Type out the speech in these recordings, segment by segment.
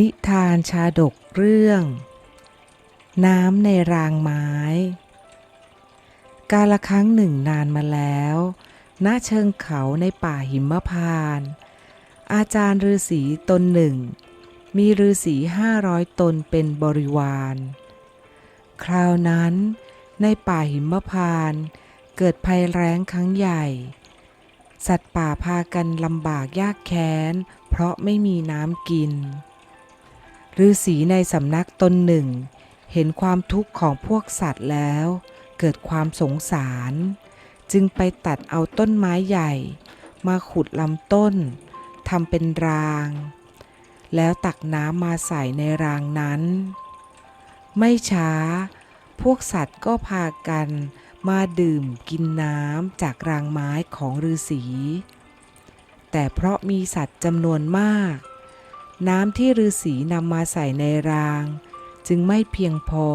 นิทานชาดกเรื่อง น้ำในรางไม้ กาลครั้งหนึ่งนานมาแล้ว ณเชิงเขาในป่าหิมพานต์อาจารย์ฤาษีตนหนึ่ง มีฤาษีห้าร้อยตนเป็นบริวาร คราวนั้น ในป่าหิมพานต์เกิดภัยแล้งครั้งใหญ่ สัตว์ป่าพากันลำบากยากแค้น เพราะไม่มีน้ำกิน ฤาษีในสำนักตนหนึ่ง เห็นความทุกข์ของพวกสัตว์แล้ว เกิดความสงสาร จึงไปตัดเอาต้นไม้ใหญ่ มาขุดลำต้นทำเป็นราง แล้วตักน้ำมาใส่ในรางนั้น ไม่ช้า พวกสัตว์ก็พากันมาดื่มกินน้ำจากรางไม้ของฤาษี แต่เพราะมีสัตว์จำนวนมาก น้ำที่ฤาษีนำมาใส่ในราง จึงไม่เพียงพอ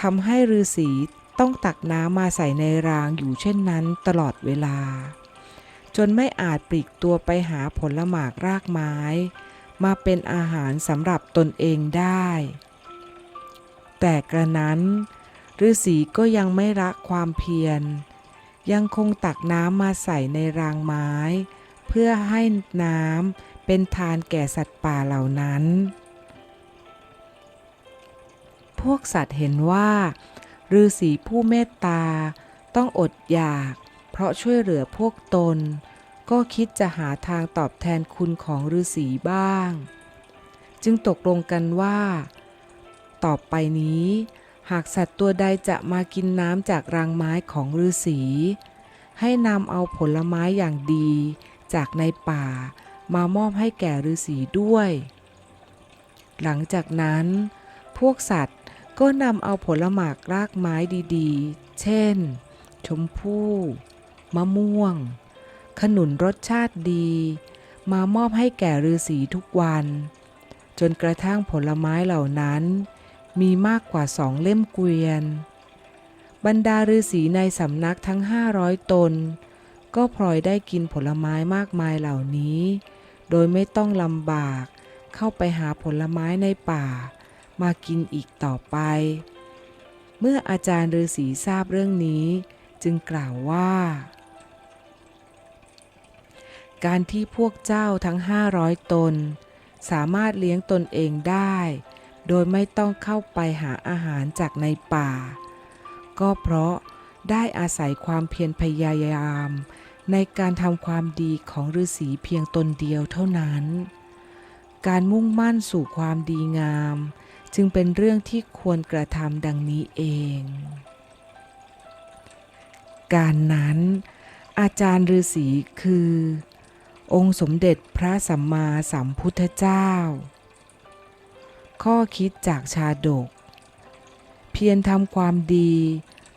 ทำให้ฤาษีต้องตักน้ำมาใส่ในรางอยู่เช่นนั้นตลอดเวลา จนไม่อาจปลีกตัวไปหาผลหมากรากไม้ มาเป็นอาหารสำหรับตนเองได้ แต่กระนั้นฤาษีก็ยังไม่ละความเพียร ยังคงตักน้ำมาใส่ในรางไม้ เพื่อให้น้ำ เป็นทานแก่สัตว์ป่าเหล่านั้น พวกสัตว์เห็นว่าฤาษีผู้เมตตาต้องอดอยาก เพราะช่วยเหลือพวกตน ก็คิดจะหาทางตอบแทนคุณของฤาษีบ้าง จึงตกลงกันว่า ต่อไปนี้ หากสัตว์ตัวใดจะมากินน้ำจากรางไม้ของฤาษีให้นำเอาผลไม้อย่างดีจากในป่า มามอบให้แก่ฤาษีด้วย หลังจากนั้น พวกสัตว์ก็นำเอาผลหมากรากไม้ดีๆ เช่น ชมพู่ มะม่วง ขนุนรสชาติดี มามอบให้แก่ฤาษีทุกวัน จนกระทั่งผลไม้เหล่านั้น มีมากกว่าสองเล่มเกวียน บรรดาฤาษีในสำนักทั้ง 500 ตนก็พลอยได้กินผลไม้มากมายเหล่านี้ โดยไม่ต้องลำบาก เข้าไปหาผลไม้ในป่า มากินอีกต่อไป เมื่ออาจารย์ฤาษีทราบเรื่องนี้ จึงกล่าวว่า การที่พวกเจ้าทั้ง 500 ตน สามารถเลี้ยงตนเองได้ โดยไม่ต้องเข้าไปหาอาหารจากในป่า ก็เพราะได้อาศัยความเพียรพยายาม ในการทำความดีของฤาษีเพียงตนเดียวเท่านั้น การมุ่งมั่นสู่ความดีงาม จึงเป็นเรื่องที่ควรกระทำดังนี้เอง การนั้น อาจารย์ฤาษีคือ องค์สมเด็จพระสัมมาสัมพุทธเจ้า ข้อคิดจากชาดก เพียรทำความดี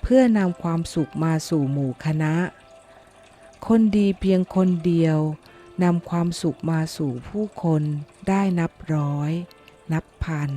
เพื่อนำความสุขมาสู่หมู่คณะ คนดีเพียงคนเดียวนำความสุขมาสู่ผู้คนได้นับร้อย นับพัน